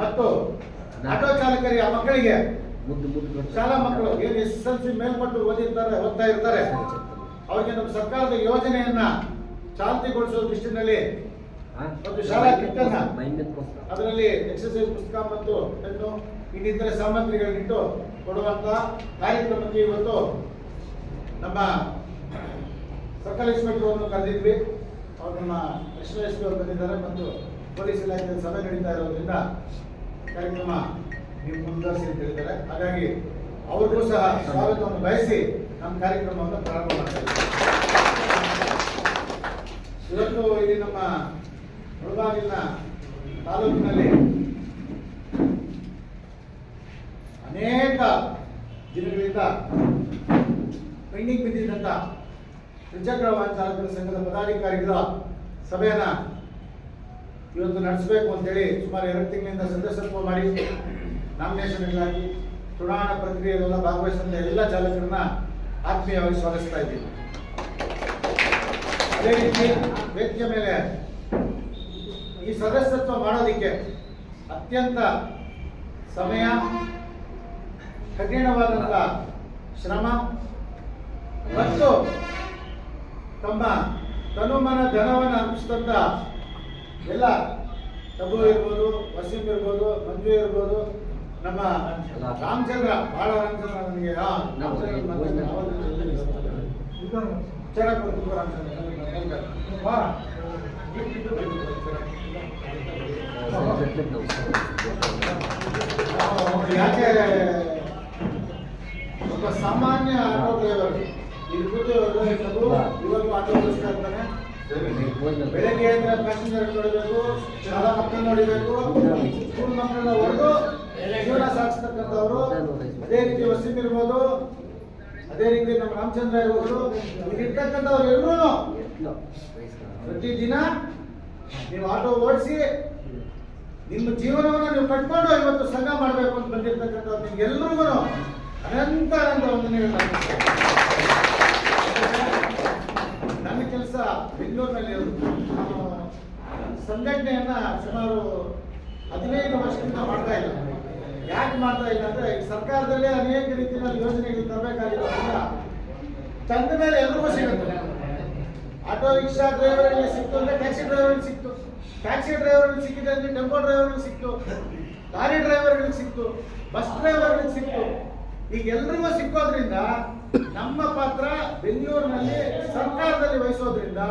ಮತ್ತು ಆಟೋ ಚಾಲಕರಿಗೆ ಆ ಮಕ್ಕಳಿಗೆ ಶಾಲಾ ಮಕ್ಕಳು ಏನು ಎಸ್ ಎಸ್ ಎಲ್ ಸಿ ಮೇಲ್ಪಟ್ಟು ಓದಿರ್ತಾರೆ ಓದ್ತಾ ಇರ್ತಾರೆ. ಅವರಿಗೆ ನಮ್ಮ ಸರ್ಕಾರದ ಯೋಜನೆಯನ್ನ ಚಾಲ್ತಿಗೊಳಿಸುವ ದೃಷ್ಟಿನಲ್ಲಿ ಒಂದು ಶಾಲಾ ಕಿಟ್ಟನ್ನ ಅದರಲ್ಲಿ ಎಕ್ಸಸೈಸ್ ಪುಸ್ತಕ ಮತ್ತು ಪೆನ್ನು ಇನ್ನಿತರ ಸಾಮಗ್ರಿಗಳನ್ನಿಟ್ಟು ಕೊಡುವಂತ ಕಾರ್ಯಕ್ರಮಕ್ಕೆ ಇವತ್ತು ನಮ್ಮ ಸರ್ಕಲ್ ಇನ್ಸ್ಪೆಕ್ಟರ್ ಕರೆದಿದ್ವಿ. ಅವ್ರು ನಮ್ಮ ಎಸ್ ಅವರು ಬಂದಿದ್ದಾರೆ ಮತ್ತು ಪೊಲೀಸ್ ಇಲಾಖೆಯಲ್ಲಿ ಸಭೆ ನಡೀತಾ ಇರೋದ್ರಿಂದ ಕಾರ್ಯಕ್ರಮ ನೀವು ಮುಂದುವರಿಸಿ ಅಂತ ಹೇಳಿದ್ದಾರೆ. ಹಾಗಾಗಿ ಅವ್ರಿಗೂ ಸಹ ಸ್ವಾಗತವನ್ನು ಬಯಸಿ ನಮ್ಮ ಕಾರ್ಯಕ್ರಮವನ್ನು ಪ್ರಾರಂಭ ಮಾಡ್ತಾ ಇವತ್ತು ಇಲ್ಲಿ ನಮ್ಮ ಮುಳಬಾಗಿಲಿನ ತಾಲೂಕಿನಲ್ಲಿ ಅನೇಕ ದಿನಗಳಿಂದ ಪೆಂಡಿಂಗ್ ಬಿದ್ದಿದ್ದಂಥ ತ್ರಿಚಕ್ರ ವಾಹನ ಚಾಲಕರ ಸಂಘದ ಪದಾಧಿಕಾರಿಗಳ ಸಭೆಯನ್ನ ಇವತ್ತು ನಡೆಸಬೇಕು ಅಂತೇಳಿ ಸುಮಾರು ಎರಡು ತಿಂಗಳಿಂದ ಸದಸ್ಯತ್ವ ಮಾಡಿ ನಾಮಿನೇಷನ್ಗಳಾಗಿ ಚುನಾವಣಾ ಪ್ರಕ್ರಿಯೆಲ್ಲ ಭಾಗವಹಿಸಿದ ಎಲ್ಲ ಚಾಲಕರನ್ನ ಆತ್ಮೀಯವಾಗಿ ಸ್ವಾಗತಿಸ್ತಾ ಇದ್ದೀವಿ. ಅದೇ ರೀತಿ ವೇದಿಕೆ ಮೇಲೆ ಈ ಸದಸ್ಯತ್ವ ಮಾಡೋದಿಕ್ಕೆ ಅತ್ಯಂತ ಸಮಯ ಕಠಿಣವಾದಂತ ಶ್ರಮ ಮತ್ತು ತಮ್ಮ ತನುಮನ ಧನವನ್ನು ಅರ್ಪಿಸಿದಂತ ಎಲ್ಲ ತಬು ಇರ್ಬೋದು ವಸೀಂ ಇರ್ಬೋದು ಮಂಜು ಇರ್ಬೋದು ನಮ್ಮ ರಾಮಚಂದ್ರ ಬಾಳ ರಾಮಚಂದ್ರ ನನಗೆ ರಾಮಚಂದ್ರ. ಯಾಕೆ ಒಬ್ಬ ಸಾಮಾನ್ಯ ಆಟೋ ಡ್ರೈವರ್ ಇರ್ಬೋದು ಇವತ್ತು ಆಟೋ ಕಳಿಸ್ತಾ ಇರ್ತಾನೆ. ಬೆಳಗ್ಗೆ ಅಂದ್ರೆ ಪ್ಯಾಸೆಂಜರ್ ನೋಡಬೇಕು ಶಾಲಾ ಮಕ್ಕಳು ನೋಡಬೇಕು ಸ್ಕೂಲ್ ಮಕ್ಕಳನ್ನ ಹೊಡೆದು ಜೀವನ ಸಾಗಿಸ್ತಕ್ಕಂಥವ್ರು. ಅದೇ ರೀತಿ ವಸೀಂ ಇರ್ಬೋದು, ಅದೇ ರೀತಿ ನಮ್ಮ ರಾಮಚಂದ್ರ ಇರ್ಬೋದು. ಇಲ್ಲಿರ್ತಕ್ಕಂಥವ್ರೆಲ್ಲರೂ ಪ್ರತಿದಿನ ನೀವು ಆಟೋ ಓಡಿಸಿ ನಿಮ್ಮ ಜೀವನವನ್ನು ನೀವು ಕಟ್ಕೊಂಡು ಇವತ್ತು ಸಂಘ ಮಾಡಬೇಕು ಅಂತ ಬಂದಿರ್ತಕ್ಕಂಥವ್ರು ನಿಮ್ಗೆಲ್ರಿಗೂ ಅನಂತ ಅನಂತ ವಂದನೆಗಳು ಬೆಂಗಳೂರಿನಲ್ಲಿ ಸಂಘಟನೆಯನ್ನ ಸುಮಾರು ಹದಿನೈದು ವರ್ಷದಿಂದ ಮಾಡ್ತಾ ಇಲ್ಲ. ಯಾಕೆ ಮಾಡ್ತಾ ಇಲ್ಲ ಅಂದ್ರೆ ಸರ್ಕಾರದಲ್ಲಿ ಅನೇಕ ರೀತಿಯ ಯೋಜನೆಗಳು ತರಬೇಕಾಗಿರೋದ್ರಿಂದ ತಂದ ಮೇಲೆ ಎಲ್ರಿಗೂ ಸಿಗುತ್ತೆ. ಆಟೋ ರಿಕ್ಷಾ ಡ್ರೈವರ್ಗೆ ಸಿಕ್ತು ಅಂದ್ರೆ ಟ್ಯಾಕ್ಸಿ ಡ್ರೈವರ್ಗೆ ಸಿಕ್ತು. ಟ್ಯಾಕ್ಸಿ ಡ್ರೈವರ್ಗೆ ಸಿಕ್ಕಿದೆ ಅಂದ್ರೆ ಟೆಂಪೋ ಡ್ರೈವರ್ಗೆ ಸಿಕ್ತು. ಲಾರಿ ಡ್ರೈವರ್ಗಳಿಗೆ ಸಿಕ್ತು. ಬಸ್ ಡ್ರೈವರ್ಗಳಿಗೆ ಸಿಕ್ತು. ಈಗ ಎಲ್ರಿಗೂ ಸಿಕ್ಕೋದ್ರಿಂದ ನಮ್ಮ ಪಾತ್ರ ಬೆಂಗಳೂರಿನಲ್ಲಿ ಸರ್ಕಾರದಲ್ಲಿ ವಹಿಸೋದ್ರಿಂದ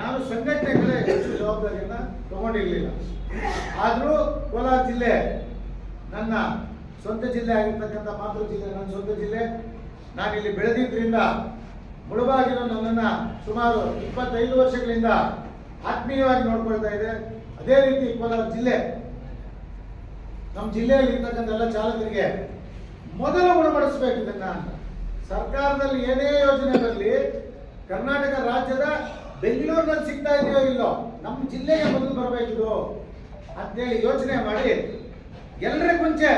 ನಾನು ಸಂಘಟನೆಗಳೇ ಹೆಚ್ಚು ಜವಾಬ್ದಾರಿಯನ್ನ ತಗೊಂಡಿರ್ಲಿಲ್ಲ. ಆದರೂ ಕೋಲಾರ ಜಿಲ್ಲೆ ನನ್ನ ಸ್ವಂತ ಜಿಲ್ಲೆ ಆಗಿರ್ತಕ್ಕಂಥ ಮಾತೃ ಜಿಲ್ಲೆ, ನನ್ನ ಸ್ವಂತ ಜಿಲ್ಲೆ. ನಾನಿಲ್ಲಿ ಬೆಳೆದಿದ್ದರಿಂದ ಮುಳುಬಾಗಿಲು ನನ್ನನ್ನು ಸುಮಾರು ಇಪ್ಪತ್ತೈದು ವರ್ಷಗಳಿಂದ ಆತ್ಮೀಯವಾಗಿ ನೋಡ್ಕೊಳ್ತಾ ಇದೆ. ಅದೇ ರೀತಿ ಕೋಲಾರ ಜಿಲ್ಲೆ, ನಮ್ಮ ಜಿಲ್ಲೆಯಲ್ಲಿ ಇರ್ತಕ್ಕಂಥ ಎಲ್ಲ ಚಾಲಕರಿಗೆ ಮೊದಲು ಗುಣಪಡಿಸ್ಬೇಕು ಇದನ್ನ ಸರ್ಕಾರದಲ್ಲಿ ಏನೇ ಯೋಜನೆ ಬರಲಿ ಕರ್ನಾಟಕ ರಾಜ್ಯದ ಬೆಂಗಳೂರಿನಲ್ಲಿ ಸಿಗ್ತಾ ಇದೆಯೋ ಇಲ್ಲೋ, ನಮ್ಮ ಜಿಲ್ಲೆಗೆ ಮೊದಲು ಬರಬೇಕಿದು ಅಂತೇಳಿ ಯೋಚನೆ ಮಾಡಿ. ಎಲ್ರಿಗೂ ಮುಂಚೆ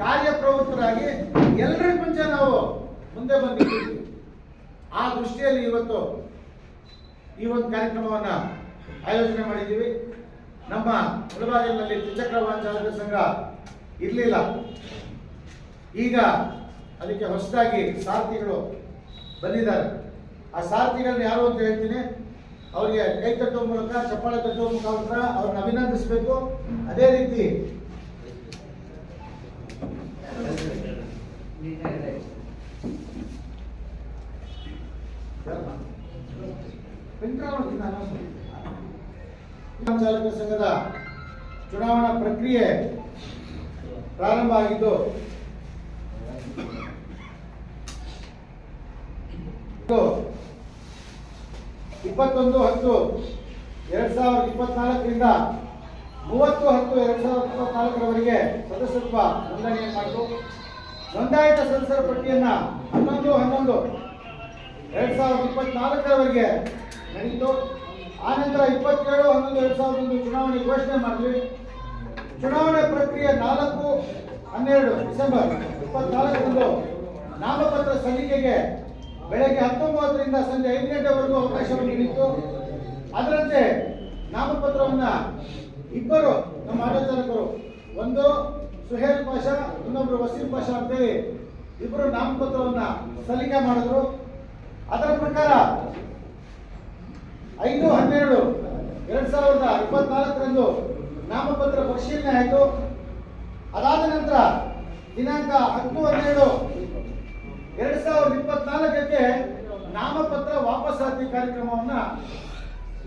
ಕಾರ್ಯಪ್ರವೃತ್ತರಾಗಿ ಎಲ್ಲರ ಮುಂಚೆ ನಾವು ಮುಂದೆ ಬಂದಿದ್ದೀವಿ. ಆ ದೃಷ್ಟಿಯಲ್ಲಿ ಇವತ್ತು ಈ ಒಂದು ಕಾರ್ಯಕ್ರಮವನ್ನು ಆಯೋಜನೆ ಮಾಡಿದ್ದೀವಿ. ನಮ್ಮ ಮುಳಬಾಗಿಲಿನಲ್ಲಿ ತ್ರಿಚಕ್ರ ವಾಹನ ಚಾಲಕ ಸಂಘ ಇರಲಿಲ್ಲ. ಈಗ ಅದಕ್ಕೆ ಹೊಸದಾಗಿ ಸಾರಥಿಗಳು ಬಂದಿದ್ದಾರೆ. ಆ ಸಾರಥಿಗಳನ್ನ ಯಾರು ಅಂತ ಹೇಳ್ತೀನಿ, ಅವರಿಗೆ ಕೈ ತಟ್ಟುವ ಮೂಲಕ, ಚಪ್ಪಾಳೆ ತಟ್ಟುವ ಮುಖಾಂತರ ಅವ್ರನ್ನ ಅಭಿನಂದಿಸಬೇಕು. ಅದೇ ರೀತಿ ಸಂಘದ ಚುನಾವಣಾ ಪ್ರಕ್ರಿಯೆ ಪ್ರಾರಂಭ ಆಗಿದ್ದು ಇದು ಇಪ್ಪತ್ತೊಂದು ಹತ್ತು, ಎರಡ್ ಸಾವಿರದ ಇಪ್ಪತ್ನಾಲ್ಕರಿಂದ ಮೂವತ್ತು ಹತ್ತು, ಎರಡ್ ಸಾವಿರದ ಇಪ್ಪತ್ನಾಲ್ಕರವರೆಗೆ ಸದಸ್ಯತ್ವ ನೋಂದಣಿ ಮಾಡಿತು ನೋಂದಾಯಿತ ಸದಸ್ಯರ ಪಟ್ಟಿಯನ್ನ ಹನ್ನೊಂದು ಹನ್ನೊಂದು, ಎರಡ್ ಸಾವಿರದ ಇಪ್ಪತ್ನಾಲ್ಕರವರೆಗೆ ನಡೀತು. ಆನಂತರ ಇಪ್ಪತ್ತೇಳು, ಹನ್ನೊಂದು, ಎರಡ್ ಸಾವಿರದ ಒಂದು ಚುನಾವಣೆ ಘೋಷಣೆ ಮಾಡಿದ್ವಿ. ಚುನಾವಣೆ ಪ್ರಕ್ರಿಯೆ ನಾಲ್ಕು, ಹನ್ನೆರಡು ಡಿಸೆಂಬರ್ ಇಪ್ಪತ್ನಾಲ್ಕರಂದು ನಾಮಪತ್ರ ಸಲ್ಲಿಕೆಗೆ ಬೆಳಗ್ಗೆ ಹತ್ತು ಮೂವತ್ತರಿಂದ ಸಂಜೆ ಐದು ಗಂಟೆವರೆಗೂ ಅವಕಾಶವನ್ನು ನೀಡಿತ್ತು. ಅದರಂತೆ ನಾಮಪತ್ರವನ್ನ ಇಬ್ಬರು ನಮ್ಮ ಆಟೋ ಒಂದು ಸುಹೇಲ್ ಪಾಷಾ, ಇನ್ನೊಬ್ರು ವಸೀಂ ಪಾಷಾ ಅಂತೇಳಿ ಇಬ್ಬರು ನಾಮಪತ್ರವನ್ನ ಸಲ್ಲಿಕೆ ಮಾಡಿದ್ರು. ಅದರ ಪ್ರಕಾರ ಐದು ಹನ್ನೆರಡು ಎರಡ್ ಸಾವಿರದ ಇಪ್ಪತ್ನಾಲ್ಕರಂದು ನಾಮಪತ್ರ ಪರಿಶೀಲನೆ ಆಯಿತು. ಅದಾದ ನಂತರ ದಿನಾಂಕ ಹತ್ತು ಹನ್ನೆರಡು ಎರಡ್ ಸಾವಿರದ ಇಪ್ಪತ್ನಾಲ್ಕಕ್ಕೆ ನಾಮಪತ್ರ ವಾಪಸಾತಿ ಕಾರ್ಯಕ್ರಮವನ್ನ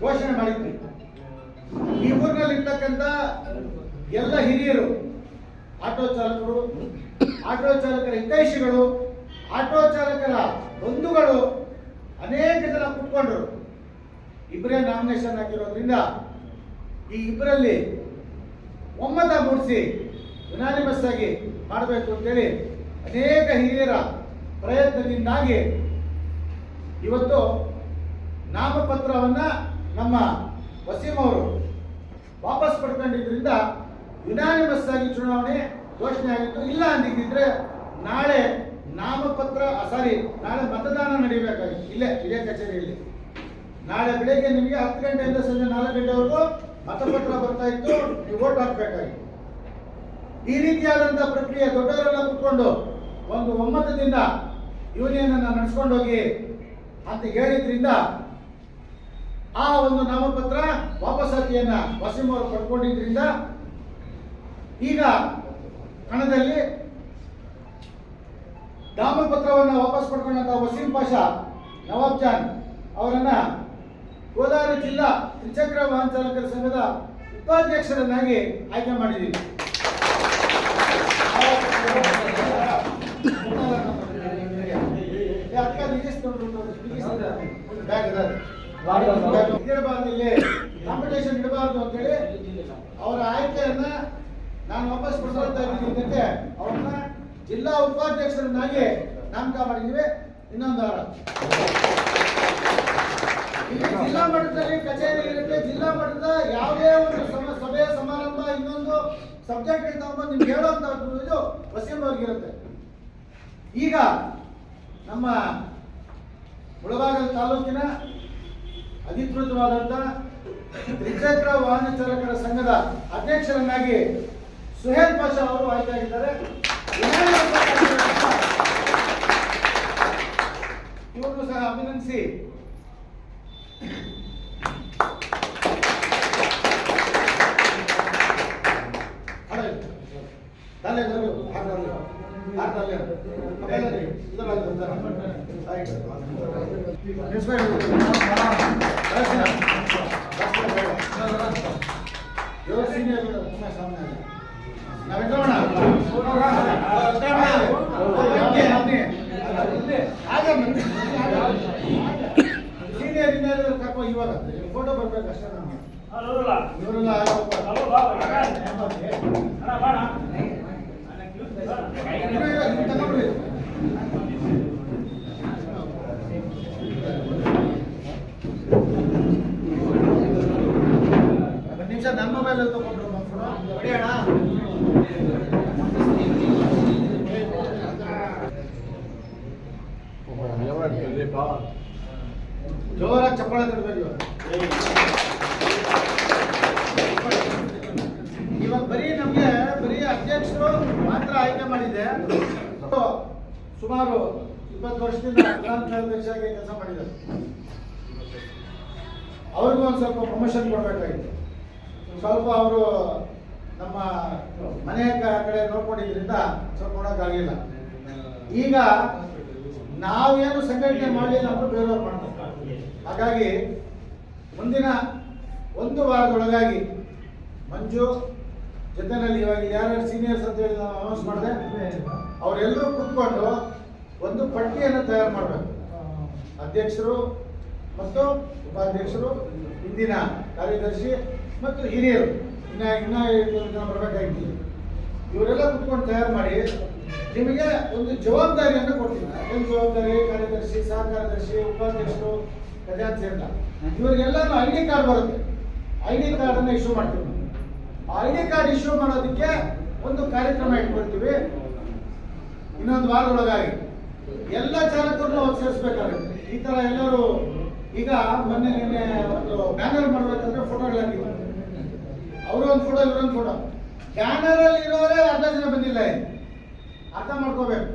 ಘೋಷಣೆ ಮಾಡಿದ್ವಿ ಈ ಊರಿನಲ್ಲಿ ಇರ್ತಕ್ಕಂಥ ಎಲ್ಲ ಹಿರಿಯರು, ಆಟೋ ಚಾಲಕರು, ಆಟೋ ಚಾಲಕರ ಹಿತೈಷಿಗಳು, ಆಟೋ ಚಾಲಕರ ಬಂಧುಗಳು ಅನೇಕ ಜನ ಕುತ್ಕೊಂಡ್ರು. ಇಬ್ಬರೇ ನಾಮಿನೇಷನ್ ಹಾಕಿರೋದ್ರಿಂದ ಈ ಇಬ್ಬರಲ್ಲಿ ಒಮ್ಮತ ಮೂಡಿಸಿ ಯುನಾನಿಮಸ್ ಆಗಿ ಮಾಡಬೇಕು ಅಂತೇಳಿ ಅನೇಕ ಹಿರಿಯರ ಪ್ರಯತ್ನದಿಂದಾಗಿ ಇವತ್ತು ನಾಮಪತ್ರವನ್ನ ನಮ್ಮ ವಸೀಂ ಅವರು ವಾಪಸ್ ಪಡ್ಕೊಂಡಿದ್ದರಿಂದ ಯುನಾನಿಮಸ್ ಆಗಿ ಚುನಾವಣೆ ಘೋಷಣೆ ಆಗಿತ್ತು. ಇಲ್ಲ ಅಂದಿದ್ರೆ ನಾಳೆ ನಾಮಪತ್ರ ಸಾರಿ ನಾಳೆ ಮತದಾನ ನಡೀಬೇಕಾಗಿತ್ತು. ಇಲ್ಲೇ, ಇದೇ ಕಚೇರಿಯಲ್ಲಿ. ನಾಳೆ ಬೆಳಿಗ್ಗೆ ನಿಮಗೆ ಹತ್ತು ಗಂಟೆಯಿಂದ ಸಂಜೆ ನಾಲ್ಕು ಗಂಟೆವರೆಗೂ ಮತಪತ್ರ ಬರ್ತಾ ಇತ್ತು. ನೀವು ವೋಟ್ ಹಾಕ್ಬೇಕಾಗಿತ್ತು. ಈ ರೀತಿಯಾದಂತಹ ಪ್ರಕ್ರಿಯೆ ದೊಡ್ಡವರೆಲ್ಲ ಕುತ್ಕೊಂಡು ಒಂದು ಒಮ್ಮತದಿಂದ ಯೂನಿಯನ್ ಅನ್ನ ನಡೆಸ್ಕೊಂಡು ಹೋಗಿ ಅಂತ ಹೇಳಿದ್ರಿಂದ ಆ ಒಂದು ನಾಮಪತ್ರ ವಾಪಸಾತಿಯನ್ನ ವಸೀಂ ಅವರು ಪಡ್ಕೊಂಡಿದ್ರಿಂದ ಈಗ ಕಣದಲ್ಲಿ ನಾಮಪತ್ರವನ್ನು ವಾಪಸ್ ಪಡ್ಕೊಂಡಂತ ವಸೀಂ ಪಾಷಾ ನವಾಬ್ ಜಾನ್ ಅವರನ್ನ ಕೋಲಾರ ಜಿಲ್ಲಾ ತ್ರಿಚಕ್ರ ವಾಹನ ಚಾಲಕರ ಸಂಘದ ಉಪಾಧ್ಯಕ್ಷರನ್ನಾಗಿ ಆಯ್ಕೆ ಮಾಡಿದ್ದೀವಿ ಇದಾವೆ. ಇಡಬಾರ್ದು ಇಲ್ಲಿ. ಕಾಂಪಿಟೇಷನ್ ಇಡಬಾರ್ದು ಅಂತೇಳಿ ಅವರ ಆಯ್ಕೆಯನ್ನ ನಾನು ವಾಪಸ್ ಕೊಡ್ತಾ ಇದ್ದೀನಿ ಅವ್ರನ್ನ ಜಿಲ್ಲಾ ಉಪಾಧ್ಯಕ್ಷರನ್ನಾಗಿ ನಾಮಕ ಮಾಡಿದ್ದೀವಿ. ಇನ್ನೊಂದು ವಾರ. ಇಲ್ಲಿ ಜಿಲ್ಲಾ ಮಟ್ಟದಲ್ಲಿ ಕಚೇರಿ ಇರುತ್ತೆ. ಜಿಲ್ಲಾ ಮಟ್ಟದ ಯಾವುದೇ ಒಂದು ಸಭೆ ಸಮಾರಂಭ ಇನ್ನೊಂದು ಸಬ್ಜೆಕ್ಟ್ ತಗೊಂಡು ನಿಮ್ಗೆ ಹೇಳುವಂತ ಇದು ವಸೀಂ ಅವ್ರಿಗಿರುತ್ತೆ ಈಗ ನಮ್ಮ ಮುಳಬಾಗಲ್ ತಾಲೂಕಿನ ಅಧಿಕೃತವಾದಂತ ತ್ರಿಚಕ್ರ ವಾಹನ ಚಾಲಕರ ಸಂಘದ ಅಧ್ಯಕ್ಷರನ್ನಾಗಿ ಸುಹೇಲ್ ಪಾಷಾ ಅವರು ಆಯ್ಕೆಯಾಗಿದ್ದಾರೆ. ಇವರು ಸಹ ಅಭಿನಂದಿಸಿ. ಇವಾಗ ಫೋಟೋ ಬರ್ಬೇಕು ಅಷ್ಟೇ ನಮಗೆ ಇವರೆಲ್ಲ ಒಂದು ನಿಮಿಷ ನನ್ನ ಮೊಬೈಲ್ ತಗೊಂಡ್ರು ಹೊಡೆಯೋಣ ಜೋರಾಗಿ ಚಪ್ಪಾಳೆ ತರಬೇಕು ಇವಾಗ ಬರೀ ನಮ್ಗೆ ಬರೀ ಅಧ್ಯಕ್ಷರು ಮಾತ್ರ ಆಯ್ಕೆ ಮಾಡಿದೆ ಸುಮಾರು ಇಪ್ಪತ್ತು ಕೆಲಸ ಮಾಡಿದ್ದಾರೆ. ಅವ್ರಿಗೂ ಒಂದು ಸ್ವಲ್ಪ ಪ್ರಮೋಷನ್ ಕೊಡಬೇಕಾಗಿತ್ತು. ಸ್ವಲ್ಪ ಅವರು ನಮ್ಮ ಮನೆಯ ಕಡೆ ನೋಡ್ಕೊಂಡಿದ್ರಿಂದ ಸ್ವಲ್ಪ ನೋಡೋಕ್ಕಾಗಿಲ್ಲ. ಈಗ ನಾವೇನು ಸಂಘಟನೆ ಮಾಡಲಿಲ್ಲ ಅಂದ್ರೆ ಬೇರೆಯವ್ರು ಮಾಡ್ತಾರೆ. ಹಾಗಾಗಿ ಮುಂದಿನ ಒಂದು ವಾರದೊಳಗಾಗಿ ಮಂಜು ಜೊತೆನಲ್ಲಿ ಇವಾಗ ಯಾರ್ಯಾರು ಸೀನಿಯರ್ಸ್ ಅಂತ ಹೇಳಿ ನಾವು ಅನೌನ್ಸ್ ಮಾಡಿದೆ, ಅವರೆಲ್ಲರೂ ಕೂತ್ಕೊಂಡು ಒಂದು ಪಟ್ಟಿಯನ್ನು ತಯಾರು ಮಾಡಬೇಕು. ಅಧ್ಯಕ್ಷರು ಮತ್ತು ಉಪಾಧ್ಯಕ್ಷರು, ಹಿಂದಿನ ಕಾರ್ಯದರ್ಶಿ ಮತ್ತು ಹಿರಿಯರು. ಇನ್ನ ಇನ್ನ ಜನ ಬರಬೇಕಾಗಿತ್ತು. ಇವರೆಲ್ಲ ಕುತ್ಕೊಂಡು ತಯಾರು ಮಾಡಿ ನಿಮಗೆ ಒಂದು ಜವಾಬ್ದಾರಿಯನ್ನು ಕೊಡ್ತೀನಿ ಅದೊಂದು ಜವಾಬ್ದಾರಿ, ಕಾರ್ಯದರ್ಶಿ ಸಹ ಕಾರ್ಯದರ್ಶಿ ಉಪಾಧ್ಯಕ್ಷರು, ಖಜಾಂಚಿ ಅಂತ. ಇವರಿಗೆಲ್ಲನೂ ಐ ಡಿ ಕಾರ್ಡ್ ಬರುತ್ತೆ. ಐ ಡಿ ಕಾರ್ಡ್ ಅನ್ನು ಇಶ್ಯೂ ಮಾಡ್ತೀವಿ ಐ ಡಿ ಕಾರ್ಡ್ ಇಶ್ಯೂ ಮಾಡೋದಕ್ಕೆ ಒಂದು ಕಾರ್ಯಕ್ರಮ ಇಟ್ಕೊಳ್ತೀವಿ. ಇನ್ನೊಂದು ವಾರದೊಳಗಾಗಿ. ಎಲ್ಲ ಚಾಲಕರನ್ನು ಸೇರಿಸ್ಬೇಕಾಗುತ್ತೆ. ಈ ತರ ಎಲ್ಲರೂ ಈಗ ಮೊನ್ನೆ ನಿನ್ನೆ ಒಂದು ಬ್ಯಾನರ್ ಮಾಡ್ಬೇಕಂದ್ರೆ ಫೋಟೋಗಳು ಹಾಕಿದ್ರು. ಅವರು ಒಂದು ಫೋಟೋ ಇವರೊಂದು ಫೋಟೋ ಬ್ಯಾನರ್ ಅಲ್ಲಿ ಇರೋರೇ ಅರ್ಧ ಜನ ಬಂದಿಲ್ಲ. ಅರ್ಥ ಮಾಡ್ಕೋಬೇಕು.